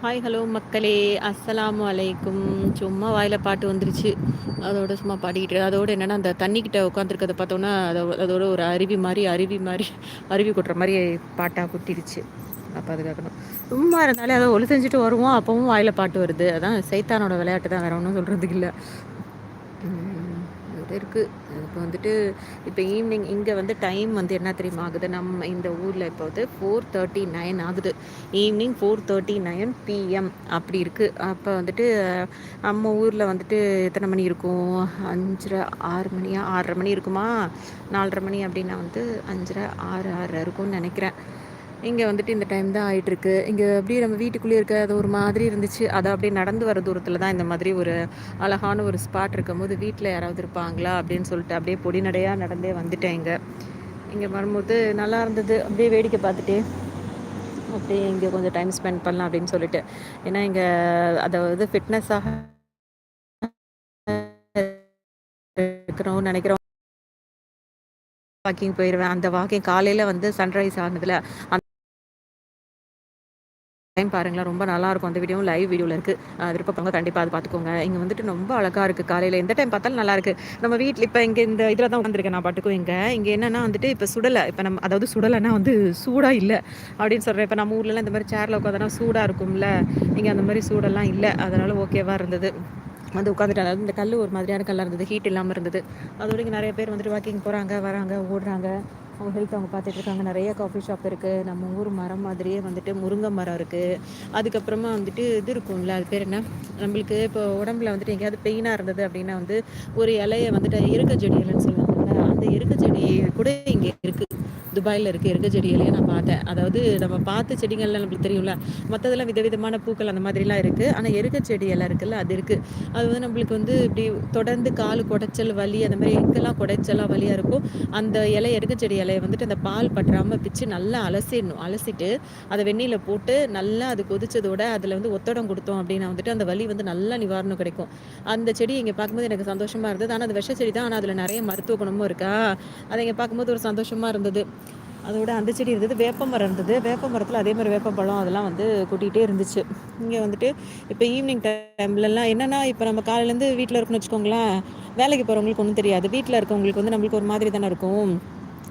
Hi hello மக்களே. அஸ்ஸலாமு அலைக்கும் சும்மா வாயில் பாட்டு வந்துருச்சு. அதோட சும்மா பாடிக்கிட்டு அதோடு என்னென்னா அந்த தண்ணிக்கிட்ட உட்காந்துருக்கத பார்த்தோன்னா அதை அதோட ஒரு அருவி மாதிரி அருவி மாதிரி அருவி கொட்டுற மாதிரி பாட்டாக கொட்டிடுச்சு அப்போ அதுக்காகணும் சும்மா இருந்தாலே அதை ஒளி செஞ்சுட்டு வருவோம். அப்போவும் வாயில் பாட்டு வருது. அதான் சைத்தானோட விளையாட்டு தான். வேறு ஒன்றும் சொல்கிறதுக்கு இல்லை. இது இருக்குது இப்போ வந்துட்டு இப்போ ஈவினிங் இங்கே வந்து டைம் வந்து என்ன தெரியுமா ஆகுது? நம்ம இந்த ஊரில் இப்போ வந்து ஃபோர் தேர்ட்டி நைன் ஆகுது. Evening four thirty nine PM அப்படி இருக்குது அப்போ வந்துட்டு நம்ம ஊரில் வந்துட்டு எத்தனை மணி இருக்கும்? அஞ்சரை ஆறு மணியா? ஆறரை மணி இருக்குமா? நாலரை மணி அப்படின்னா வந்து அஞ்சரை ஆறு ஆறரை இருக்கும்னு நினைக்கிறேன். இங்கே வந்துட்டு இந்த டைம் தான் ஆகிட்டுருக்கு இங்கே அப்படியே நம்ம வீட்டுக்குள்ளேயே இருக்க அது ஒரு மாதிரி இருந்துச்சு. அதை அப்படியே நடந்து வர தூரத்தில் தான் இந்த மாதிரி ஒரு அழகான ஒரு ஸ்பாட் இருக்கும்போது வீட்டில் யாராவது இருப்பாங்களா அப்படின்னு சொல்லிட்டு அப்படியே பொடி நடையாக நடந்தே வந்துட்டேன் இங்கே. இங்கே வரும்போது நல்லா இருந்தது. அப்படியே வேடிக்கை பார்த்துட்டே அப்படியே இங்கே கொஞ்சம் டைம் ஸ்பெண்ட் பண்ணலாம் அப்படின்னு சொல்லிட்டு. ஏன்னா இங்கே அதாவது ஃபிட்னஸாக இருக்கிறோம் நினைக்கிறோம். வாக்கிங் போயிடுவேன் அந்த வாக்கிங் காலையில் வந்து சன்ரைஸ் ஆனதில் அந்த டைம் பாருங்களேன் ரொம்ப நல்லா இருக்கும் அந்த வீடியோ லைவ் வீடியோவில் இருக்குது விருப்பப்பங்க கண்டிப்பாக அது பார்த்துக்கோங்க. இங்கே வந்துட்டு ரொம்ப அழகாக இருக்குது காலையில் எந்த டைம் பார்த்தாலும் நல்லா இருக்குது நம்ம வீட்டில் இப்போ இங்கே இந்த இதில் தான் உட்காந்துருக்கேன் நான் பாட்டுக்கும். இங்கே இங்கே என்னென்னா வந்துட்டு இப்போ சுடலை. இப்போ நம்ம அதாவது சுடலைன்னா வந்து சூடாக இல்லை. அப்படின்னு சொல்கிறேன் இப்போ நம்ம ஊர்லலாம் இந்த மாதிரி சேரில் உட்காந்தனா சூடாக இருக்கும்ல. இங்கே அந்த மாதிரி சூடெல்லாம் இல்லை. அதனால் ஓகேவாக இருந்தது. வந்து உட்காந்துட்டு அதாவது இந்த கல் ஒரு மாதிரியான கல்லாக இருந்தது. ஹீட் இல்லாமல் இருந்தது. அதோட இங்கே நிறைய பேர் வந்துட்டு வாக்கிங் போகிறாங்க வராங்க ஓடுறாங்க. அவங்க ஹெல்த் அவங்க பார்த்துட்டு இருக்காங்க. நிறைய காஃபி ஷாப் இருக்குது நம்ம ஊர் மரம் மாதிரியே வந்துட்டு முருங்கை மரம் இருக்குது அதுக்கப்புறமா வந்துட்டு இது இருக்கும்ல அது பேர் என்ன? நம்மளுக்கு இப்போ உடம்புல வந்துட்டு எங்கேயாவது பெயினாக இருந்தது அப்படின்னா வந்து ஒரு இலையை வந்துட்டு இருக்க செடி இலைன்னு சொல்லுவாங்கல்ல அந்த இருக்க செடி கூட இங்கே இருக்குது துபாயில் இருக்க இருக்க செடிகளையும் நான் பார்த்தேன். அதாவது நம்ம பார்த்த செடிகள்லாம் நம்மளுக்கு தெரியும்ல மற்றதெல்லாம் விதவிதமான பூக்கள் அந்த மாதிரிலாம் இருக்குது ஆனால் எருக்க செடியெல்லாம் இருக்குல்ல அது இருக்குது அது வந்து நம்மளுக்கு வந்து இப்படி தொடர்ந்து கால் குடைச்சல் வலி அந்த மாதிரி எங்கெல்லாம் குடைச்சலாக வலியாக இருக்கும். அந்த இலை எருக்க செடி இலையை வந்துட்டு அந்த பால் பற்றாமல் பிச்சு நல்லா அலசிடணும். அலசிட்டு அதை வெந்நீரில் போட்டு நல்லா அது கொதிச்சதோட அதில் வந்து ஒத்தடம் கொடுத்தோம் அப்படின்னா வந்துட்டு அந்த வலி வந்து நல்லா நிவாரணம் கிடைக்கும். அந்த செடி இங்கே பார்க்கும்போது எனக்கு சந்தோஷமாக இருந்தது. ஆனால் அது விஷ செடி தான். ஆனால் அதில் நிறைய மருத்துவ குணமும் இருக்கா? அதை இங்கே பார்க்கும்போது ஒரு சந்தோஷமாக இருந்தது. அதோட அந்த செடி இருந்தது வேப்ப மரம் இருந்தது. வேப்ப மரத்தில் அதே மாதிரி வேப்பப்பழம் அதெல்லாம் வந்து கூட்டிகிட்டே இருந்துச்சு. இங்கே வந்துட்டு இப்போ ஈவினிங் டைம்லலாம் என்னென்னா இப்போ நம்ம காலையிலேருந்து வீட்டில் இருக்குன்னு வச்சுக்கோங்களேன் வேலைக்கு போகிறவங்களுக்கு ஒன்றும் தெரியாது. வீட்டில் இருக்கவங்களுக்கு வந்து நம்மளுக்கு ஒரு மாதிரி தானே இருக்கும்.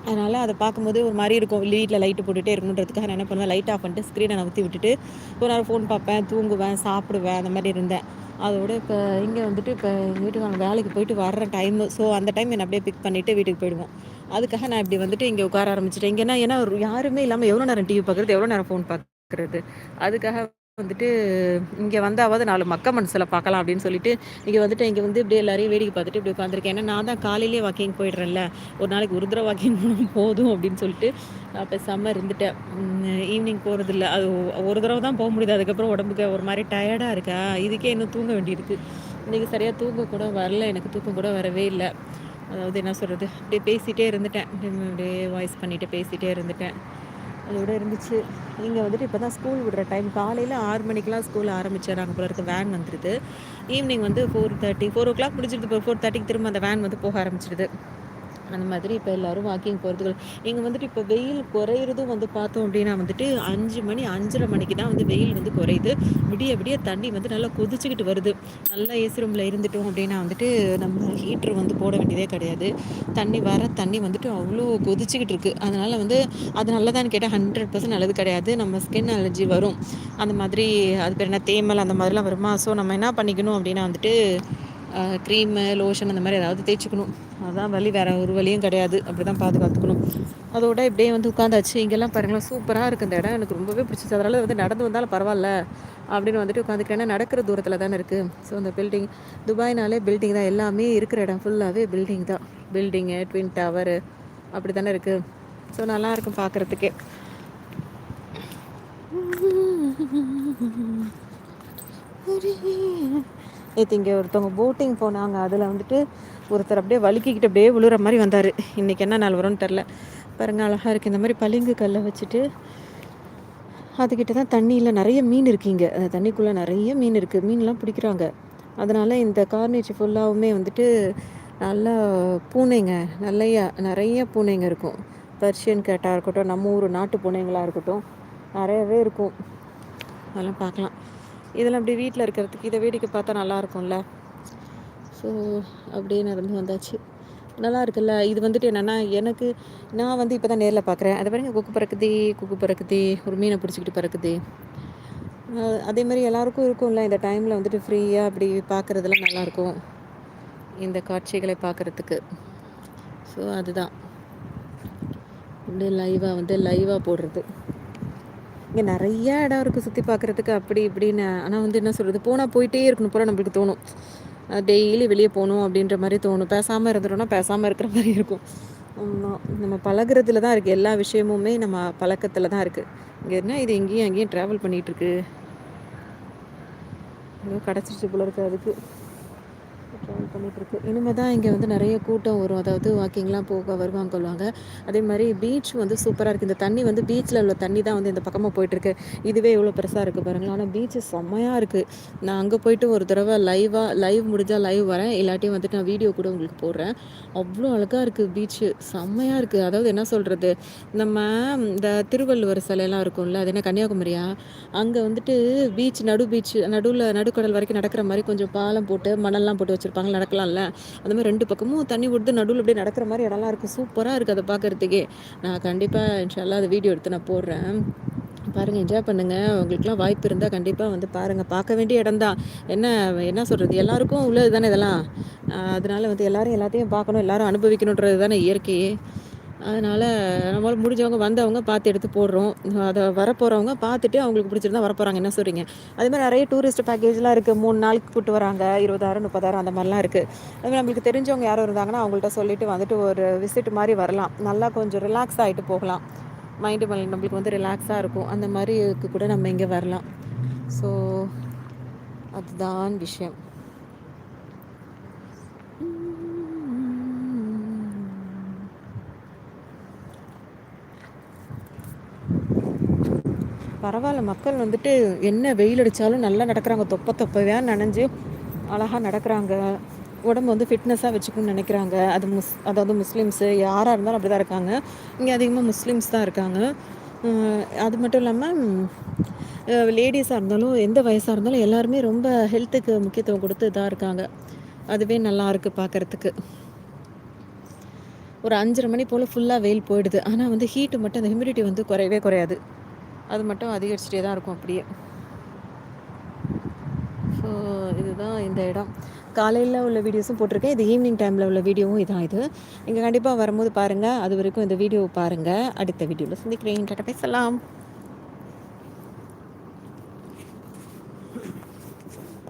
அதனால் அதை பார்க்கும்போது ஒரு மாதிரி இருக்கும். வீட்டில் லைட்டு போட்டுகிட்டே இருக்கணுன்றதுக்காக நான் என்ன பண்ணுவேன் லைட் ஆஃப் பண்ணிட்டு ஸ்க்ரீனை நகர்த்தி விட்டுட்டு ஒரு நேரம் ஃபோன் பார்ப்பேன் தூங்குவேன் சாப்பிடுவேன் அந்த மாதிரி இருந்தேன். அதோட இப்போ இங்கே வந்துட்டு இப்போ எங்கள் வேலைக்கு போயிட்டு வர்ற டைமு ஸோ அந்த டைம் என்னை அப்படியே பிக் பண்ணிவிட்டு வீட்டுக்கு போயிடுவோம். அதுக்காக நான் இப்படி வந்துட்டு இங்கே உட்கார ஆரம்பிச்சிட்டேன். இங்கேனா ஏன்னா யாருமே இல்லாமல் எவ்வளோ நேரம் டிவி பார்க்குறது எவ்வளோ நேரம் ஃபோன் பார்க்குறது? அதுக்காக வந்துட்டு இங்கே வந்தாவது நாலு மக்க மனசில் பார்க்கலாம் அப்படின்னு சொல்லிட்டு இங்கே வந்துட்டு இங்கே வந்து இப்படி எல்லாரையும் வேடிக்கை பார்த்துட்டு இப்படி உட்காந்துருக்கேன் ஏன்னா நான் தான் காலையிலேயே வாக்கிங் போயிடுறேன்ல. ஒரு நாளைக்கு ஒரு தடவை வாக்கிங் போனால் போதும் அப்படின்னு சொல்லிட்டு நான் பேசாமல் இருந்துட்டேன். ஈவினிங் போகிறதில்ல அது ஒரு தடவை தான் போக முடியுது. அதுக்கப்புறம் உடம்புக்கு ஒரு மாதிரி டயர்டாக இருக்கா? இதுக்கே இன்னும் தூங்க வேண்டியிருக்கு. இன்றைக்கி சரியாக தூங்க கூட வரல. எனக்கு தூக்கம் கூட வரவே இல்லை. அதாவது என்ன சொல்கிறது அப்படியே பேசிகிட்டே இருந்துட்டேன். அப்படியே வாய்ஸ் பண்ணிவிட்டு பேசிகிட்டே இருந்துட்டேன். அதோட இருந்துச்சு. இங்கே வந்துட்டு இப்போ தான் ஸ்கூல் விடுற டைம் காலையில் ஆறு மணிக்கெலாம் ஸ்கூல் ஆரம்பிச்சிடறாங்க போல இருக்க. வேன் வந்துடுது ஈவினிங் வந்து four thirty four o'clock இப்போ ஃபோர் தேர்ட்டிக்கு திரும்ப அந்த வேன் வந்து போக ஆரம்பிச்சிடுது. அந்த மாதிரி இப்போ எல்லோரும் வாக்கிங் போகிறதுக்கு இங்கே வந்துட்டு இப்போ வெயில் குறையிறதும் வந்து பார்த்தோம் அப்படின்னா வந்துட்டு அஞ்சு மணி அஞ்சரை மணிக்கு தான் வந்து வெயில் வந்து குறையுது. விடிய விடிய தண்ணி வந்து நல்லா கொதிச்சுக்கிட்டு வருது. நல்லா ஏசி ரூமில் இருந்துட்டோம் அப்படின்னா வந்துட்டு நம்ம ஹீட்ரு வந்து போட வேண்டியதே கிடையாது. தண்ணி வர தண்ணி வந்துட்டு அவ்வளோ கொதிச்சுக்கிட்டு இருக்குது அதனால் வந்து அது நல்லதான்னு கேட்டால் ஹண்ட்ரட் பர்சன்ட் நல்லது கிடையாது. நம்ம ஸ்கின் அலர்ஜி வரும். அந்த மாதிரி அது பேர் என்ன தேமல் அந்த மாதிரிலாம் வருமா? ஸோ நம்ம என்ன பண்ணிக்கணும் அப்படின்னா வந்துட்டு க்ரீமு லோஷன் அந்த மாதிரி ஏதாவது தேய்ச்சிக்கணும். அதுதான் வழி வேறு ஒரு வழியும் கிடையாது. அப்படி தான் பாதுகாத்துக்கணும். அதோட இப்படியே வந்து உட்காந்தாச்சு. இங்கெல்லாம் பாருங்களேன் சூப்பராக இருக்குது இந்த இடம். எனக்கு ரொம்பவே பிடிச்சிச்சு. அதனால் வந்து நடந்து வந்தாலும் பரவாயில்ல அப்படின்னு வந்துட்டு உட்காந்துக்கிறேன். நடக்கிற தூரத்தில் தானே இருக்குது ஸோ அந்த பில்டிங் துபாய்னாலே பில்டிங் தான். எல்லாமே இருக்கிற இடம் ஃபுல்லாகவே பில்டிங் தான். பில்டிங்கு ட்வின் டவரு அப்படி தானே இருக்குது ஸோ நல்லாயிருக்கும் பார்க்குறதுக்கே நேற்று இங்கே ஒருத்தவங்க போட்டிங் போனாங்க. அதில் வந்துட்டு ஒருத்தர் அப்படியே வலுக்கிக்கிட்டு அப்படியே விழுற மாதிரி வந்தார். இன்றைக்கி என்ன நாள் வரும்னு தெரில பாருங்க அழகாக இருக்குது இந்த மாதிரி பளிங்கு கல்லை வச்சுட்டு அதுக்கிட்ட தான் தண்ணியில் நிறைய மீன் இருக்குங்க அந்த தண்ணிக்குள்ளே நிறைய மீன் இருக்குது மீன்லாம் பிடிக்கிறாங்க. அதனால் இந்த கார்னேஜ் ஃபுல்லாகவுமே வந்துட்டு நல்லா பூனைங்க நல்லையா நிறைய பூனைங்க இருக்கும். பர்ஷியன் கேட்டாக இருக்கட்டும் நம்ம ஊர் நாட்டு பூனைங்களாக இருக்கட்டும் நிறையவே இருக்கும். அதெல்லாம் பார்க்கலாம். இதெல்லாம் அப்படி வீட்டில் இருக்கிறதுக்கு இதை வேடிக்கை பார்த்தா நல்லாயிருக்கும்ல ஸோ அப்படியே நடந்து வந்தாச்சு. நல்லா இருக்குல்ல. இது வந்துட்டு என்னென்னா எனக்கு நான் வந்து இப்போ தான் நேரில் பார்க்குறேன் அதை பாருங்க கொக்கு பறக்குது கொக்கு பறக்குது ஒரு மீனை பிடிச்சிக்கிட்டு பறக்குது. அதே மாதிரி எல்லாருக்கும் இருக்கும்ல இந்த டைமில் வந்துட்டு ஃப்ரீயாக அப்படி பார்க்குறதுலாம் நல்லாயிருக்கும் இந்த காட்சிகளை பார்க்குறதுக்கு ஸோ அதுதான். அப்படியே லைவாக வந்து லைவாக போடுறது. இங்கே நிறைய இடம் இருக்குது சுற்றி பார்க்குறதுக்கு அப்படி இப்படின்னு. ஆனால் வந்து என்ன சொல்கிறது போனால் போயிட்டே இருக்கணும் போல் நம்மளுக்கு தோணும். டெய்லி வெளியே போகணும் அப்படின்ற மாதிரி தோணும். பேசாமல் இருந்துட்டோம்னா பேசாமல் இருக்கிற மாதிரி இருக்கும். ஆமாம் நம்ம பழகுறதுல தான் இருக்குது எல்லா விஷயமுமே நம்ம பழக்கத்தில் தான் இருக்குது இங்கே என்ன இது எங்கேயும் அங்கேயும் ட்ராவல் பண்ணிகிட்ருக்கு ஏதோ கிடச்சிருச்சு போல இருக்குது அதுக்கு. ட்ராவல் பண்ணிகிட்ருக்கு இனிமேல் தான் இங்கே வந்து நிறைய கூட்டம் வரும். அதாவது வாக்கிங்லாம் போக வருவாங்க கொள்வாங்க அதே மாதிரி பீச் வந்து சூப்பராக இருக்குது இந்த தண்ணி வந்து பீச்சில் உள்ள தண்ணி தான் வந்து இந்த பக்கமாக போயிட்டுருக்கு. இதுவே இவ்வளோ பெருசாக இருக்குது பாருங்களேன். ஆனால் பீச்சு செம்மையாக இருக்குது நான் அங்கே போயிட்டு ஒரு தடவை லைவாக லைவ் முடிஞ்சால் லைவ் வரேன். இல்லாட்டியும் வந்துட்டு நான் வீடியோ கூட உங்களுக்கு போடுறேன். அவ்வளோ அழகாக இருக்குது பீச்சு செம்மையாக இருக்குது அதாவது என்ன சொல்கிறது நம்ம இந்த திருவள்ளுவர் சிலையெல்லாம் இருக்கும்ல அது என்ன கன்னியாகுமரியா? அங்கே வந்துட்டு பீச் நடு பீச் நடுவில் நடுக்கடல் வரைக்கும் நடக்கிற மாதிரி கொஞ்சம் பாலம் போட்டு மணல்லாம் போட்டு வச்சு வச்சுருப்பாங்க நடக்கலாம்ல. அந்த மாதிரி ரெண்டு பக்கமும் தண்ணி விட்டு நடுவில் அப்படியே நடக்கிற மாதிரி இடம்லாம் இருக்குது சூப்பராக இருக்குது அதை பார்க்குறதுக்கே. நான் கண்டிப்பாக இன்ஷால்லாம் அதை வீடியோ எடுத்து நான் போடுறேன். பாருங்கள் என்ஜாய் பண்ணுங்கள் உங்களுக்குலாம் வாய்ப்பு இருந்தால் கண்டிப்பாக வந்து பாருங்கள் பார்க்க வேண்டிய இடம் தான் என்ன என்ன சொல்கிறது எல்லாருக்கும் உள்ளது தானே இதெல்லாம் அதனால் வந்து எல்லோரும் எல்லாத்தையும் பார்க்கணும் எல்லோரும் அனுபவிக்கணுன்றது தானே இயற்கையே. அதனால் நம்மளால் முடிஞ்சவங்க வந்தவங்க பார்த்து எடுத்து போடுறோம். அதை வரப்போகிறவங்க பார்த்துட்டு அவங்களுக்கு பிடிச்சிருந்தா வரப்போகிறாங்க என்ன சொல்கிறீங்க அதே மாதிரி நிறைய டூரிஸ்ட் பேக்கேஜ்லாம் இருக்குது மூணு நாளுக்கு கூப்பிட்டு வராங்க. இருபதாயிரம் முப்பதாயிரம் அந்த மாதிரிலாம் இருக்குது அதுமாதிரி நம்மளுக்கு தெரிஞ்சவங்க யாரும் இருந்தாங்கன்னா அவங்கள்ட்ட சொல்லிவிட்டு வந்துட்டு ஒரு விசிட் மாதிரி வரலாம். நல்லா கொஞ்சம் ரிலாக்ஸ் ஆகிட்டு போகலாம். மைண்டு நம்மளுக்கு வந்து ரிலாக்ஸாக இருக்கும். அந்த மாதிரி கூட நம்ம இங்கே வரலாம். ஸோ அதுதான் விஷயம். பரவாயில்ல மக்கள் வந்துட்டு என்ன வெயில் அடித்தாலும் நல்லா நடக்கிறாங்க. தொப்ப தொப்பவே நனைஞ்சு அழகாக நடக்கிறாங்க. உடம்பு வந்து ஃபிட்னஸாக வச்சுக்கணும்னு நினைக்கிறாங்க. அது முஸ் அதாவது முஸ்லீம்ஸு யாராக இருந்தாலும் அப்படி தான் இருக்காங்க. இங்கே அதிகமாக முஸ்லீம்ஸ் தான் இருக்காங்க. அது மட்டும் இல்லாமல் லேடிஸாக இருந்தாலும் எந்த வயசாக இருந்தாலும் எல்லாருமே ரொம்ப ஹெல்த்துக்கு முக்கியத்துவம் கொடுத்து இதாக இருக்காங்க. அதுவே நல்லா இருக்குது பார்க்குறதுக்கு ஒரு அஞ்சரை மணி போல் ஃபுல்லாக வெயில் போயிடுது. ஆனால் வந்து ஹீட்டு மட்டும் அந்த ஹியூமிடிட்டி வந்து குறையவே குறையாது. அது மட்டும் அதிகரிச்சுட்டே தான் இருக்கும் அப்படியே. ஸோ இதுதான் இந்த இடம். காலையில் உள்ள வீடியோஸும் போட்டிருக்கேன். இது ஈவினிங் டைமில் உள்ள வீடியோவும் இதான் இது. நீங்கள் கண்டிப்பாக வரும்போது பாருங்கள் அது வரைக்கும் இந்த வீடியோ பாருங்கள் அடுத்த வீடியோவில் சந்திக்கிறேன். பேசலாம்.